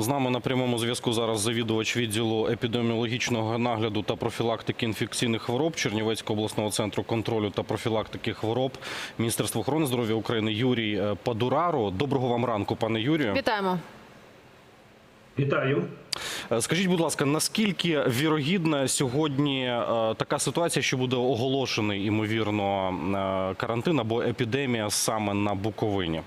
З нами на прямому зв'язку зараз завідувач відділу епідеміологічного нагляду та профілактики інфекційних хвороб Чернівецького обласного центру контролю та профілактики хвороб Міністерства охорони здоров'я України Юрій е, Падураро. Доброго вам ранку, пане Юрію. Вітаємо. Вітаю. Е, Скажіть, будь ласка, наскільки вірогідна сьогодні е, така ситуація, що буде оголошений ймовірно карантин або епідемія саме на Буковині?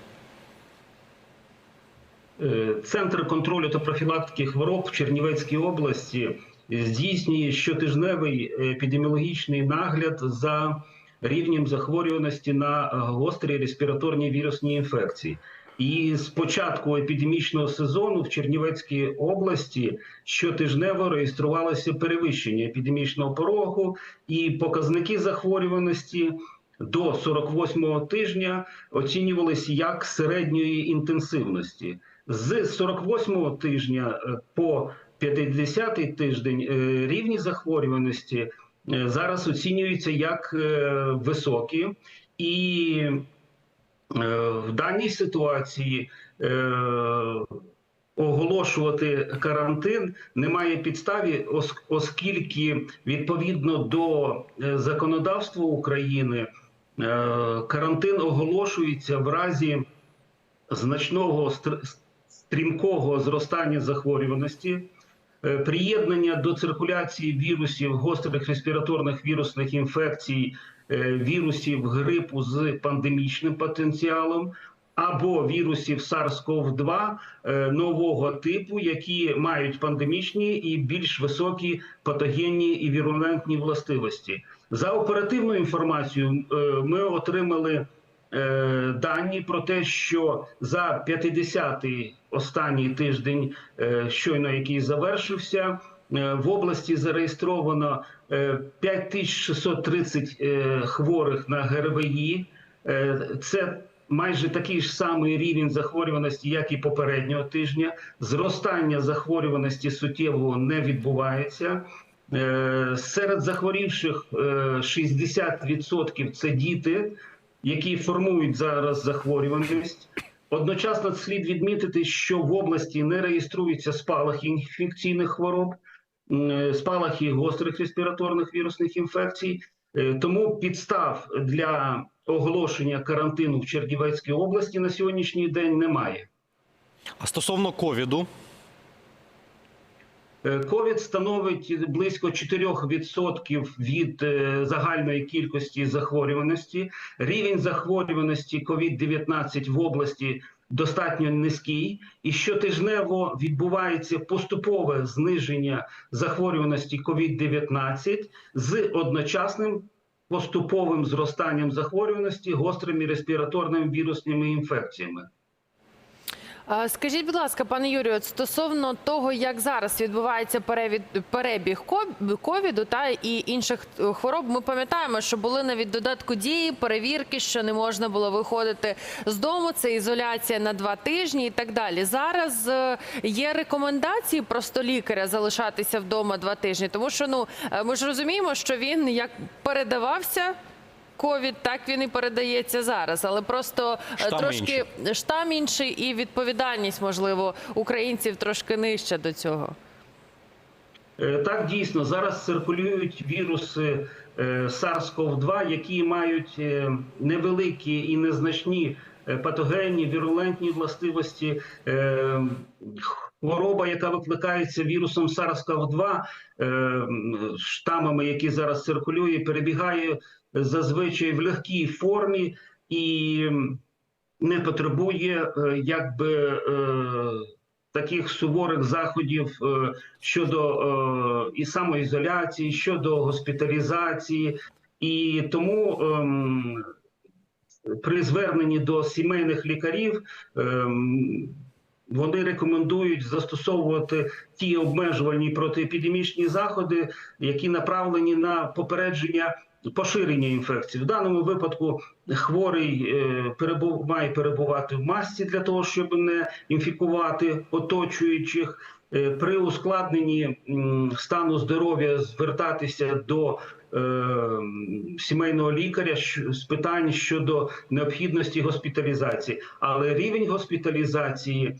Е, Центр контролю та профілактики хвороб в Чернівецькій області здійснює щотижневий епідеміологічний нагляд за рівнем захворюваності на гострі респіраторні вірусні інфекції. І з початку епідемічного сезону в Чернівецькій області щотижнево реєструвалося перевищення епідемічного порогу, і показники захворюваності до 48-го тижня оцінювалися як середньої інтенсивності. З 48-го тижня е, по 50-й тиждень е, рівні захворюваності е, зараз оцінюються як високі, і в даній ситуації оголошувати карантин немає підставі, ос- оскільки відповідно до законодавства України карантин оголошується в разі значного стр- стрімкого зростання захворюваності, е, приєднання до циркуляції вірусів гострих респіраторних вірусних інфекцій, е, вірусів грипу з пандемічним потенціалом. Або вірусів SARS-CoV-2 е, нового типу, які мають пандемічні і більш високі патогенні і вірулентні властивості. За оперативною інформацією, ми отримали е, дані про те, що за 50-й останній тиждень, е, щойно який завершився, е, в області зареєстровано е, 5630 е, хворих на ГРВІ. Це майже такий ж самий рівень захворюваності, як і попереднього тижня. Зростання захворюваності суттєвого не відбувається. Серед захворівших е, 60% це діти, які формують зараз захворюваність. Одночасно слід відмітити, що в області не реєструються спалахи інфекційних хвороб, спалахи гострих респіраторних вірусних інфекцій. Е, Тому підстав для оголошення карантину в Чернівецькій області на сьогоднішній день немає. А стосовно ковіду, Е, Ковід становить близько 4% від е, загальної кількості захворюваності. Рівень захворюваності COVID-19 в області достатньо низький, і щотижнево відбувається поступове зниження захворюваності COVID-19 з одночасним поступовим зростанням захворюваності гострими респіраторними вірусними інфекціями. А, Скажіть, будь ласка, пане Юрію, стосовно того, як зараз відбувається перебіг ко- ковіду та і інших е, хвороб, ми пам'ятаємо, що були навіть додатку дії, перевірки, що не можна було виходити з дому. Це ізоляція на два тижні і так далі. Зараз е, є рекомендації просто лікаря залишатися вдома два тижні, тому що ну е, ми ж розуміємо, що він як передавався. Ковід так він і передається зараз, але просто е, Штам трошки штам інший і відповідальність, можливо, українців трошки нижча до цього. Е, Так, дійсно, зараз циркулюють віруси е, SARS-CoV-2, які мають невеликі і незначні патогенні, вірулентні властивості. Е, Хвороба, яка викликається вірусом SARS-CoV-2, е, штамами, які зараз циркулює, перебігає зазвичай в легкій формі і не потребує е, якби е, таких суворих заходів е, щодо е, і самоізоляції, щодо госпіталізації, і тому ем, при зверненні до сімейних лікарів. ем, вони рекомендують застосовувати ті обмежувальні протиепідемічні заходи, які направлені на попередження поширення інфекції. В даному випадку хворий е, перебув, має перебувати в масці для того, щоб не інфікувати оточуючих. Е, При ускладненні стану здоров'я звертатися до е, сімейного лікаря з питань щодо необхідності госпіталізації, але рівень госпіталізації е,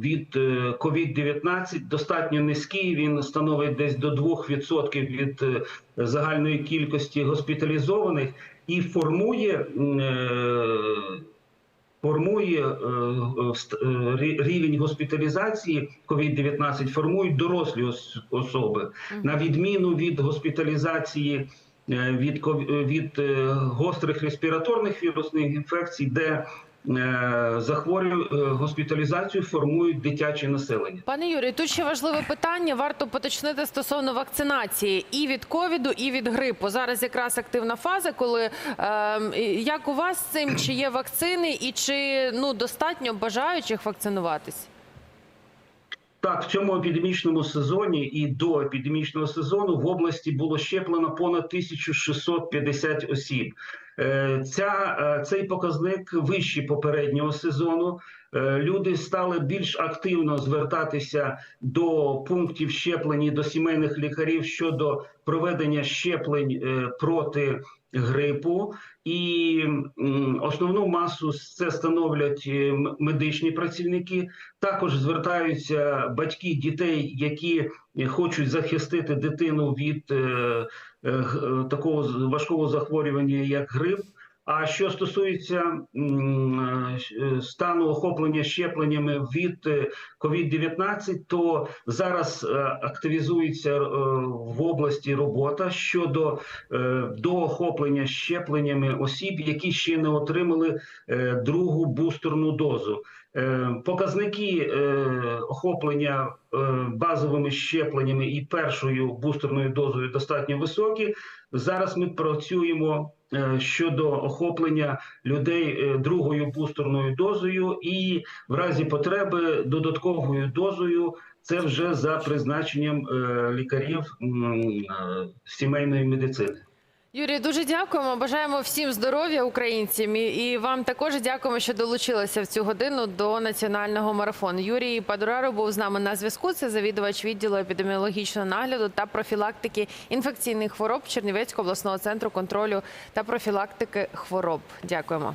від е, COVID-19 достатньо низький. Він становить десь до 2% від загальної кількості госпіталізованих і формує. Формує е, е, рівень госпіталізації COVID-19 формують дорослі особи, на відміну від госпіталізації е, від від гострих респіраторних вірусних інфекцій, де е, захворю е, госпіталізацію формують дитяче населення. Пане Юрію, тут ще важливе питання. Варто поточнити стосовно вакцинації і від ковіду, і від грипу. Зараз якраз активна фаза, коли е, як у вас з цим, чи є вакцини, і чи ну достатньо бажаючих вакцинуватись? Так, в цьому епідемічному сезоні і до епідемічного сезону в області було щеплено понад 1650 осіб. Е, Ця, е, цей показник вищий попереднього сезону. Е, Люди стали більш активно звертатися до пунктів щеплень і до сімейних лікарів щодо проведення щеплень е, проти грипу, і основну масу це становлять е, медичні працівники. Також звертаються батьки дітей, які хочуть захистити дитину від такого важкого захворювання, як грип. А що стосується е, стану охоплення щепленнями від е, COVID-19, то зараз е, активізується в області робота щодо доохоплення щепленнями осіб, які ще не отримали другу бустерну дозу. Показники охоплення базовими щепленнями і першою бустерною дозою достатньо високі. Зараз ми працюємо щодо охоплення людей е, другою бустерною дозою, і в разі потреби додатковою дозою. Це вже за призначенням е, лікарів е, сімейної медицини. Юрій, дуже дякуємо. Бажаємо всім здоров'я українцям і, вам також дякуємо, що долучилися в цю годину до національного марафону. Юрій Падураро був з нами на зв'язку. Це завідувач відділу епідеміологічного нагляду та профілактики інфекційних хвороб Чернівецького обласного центру контролю та профілактики хвороб. Дякуємо.